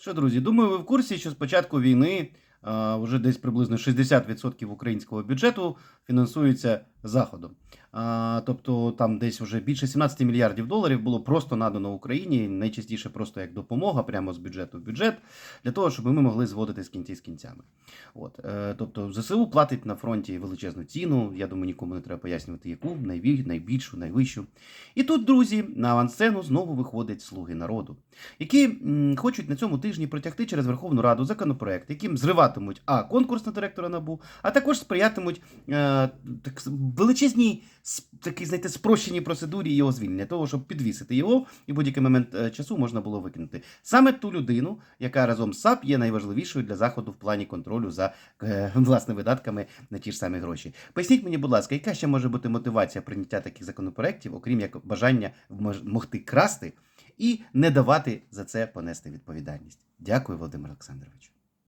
Що, друзі, думаю, ви в курсі, що з початку війни вже десь приблизно 60% українського бюджету фінансується Заходом. А, тобто там десь вже більше 17 мільярдів доларів було просто надано Україні, найчастіше просто як допомога прямо з бюджету в бюджет, для того, щоб ми могли зводити з кінці з кінцями. От, е, тобто ЗСУ платить на фронті величезну ціну. Я думаю, нікому не треба пояснювати, яку найбіль, найбільшу, найвищу. І тут, друзі, на авансцену знову виходять слуги народу, які хочуть на цьому тижні протягти через Верховну Раду законопроект, яким зриватимуть а конкурс на директора НАБУ, а також сприятимуть е, так, величезній такій, знаєте, спрощеній процедурі його звільнення, того, щоб підвісити його і будь-який момент е, часу можна було викинути. Саме ту людину, яка разом з САП є найважливішою для заходу в плані контролю за е, власне видатками на ті ж самі гроші. Поясніть мені, будь ласка, яка ще може бути мотивація прийняття таких законопроєктів, окрім як бажання могти красти і не давати за це понести відповідальність? Дякую, Володимир Олександрович.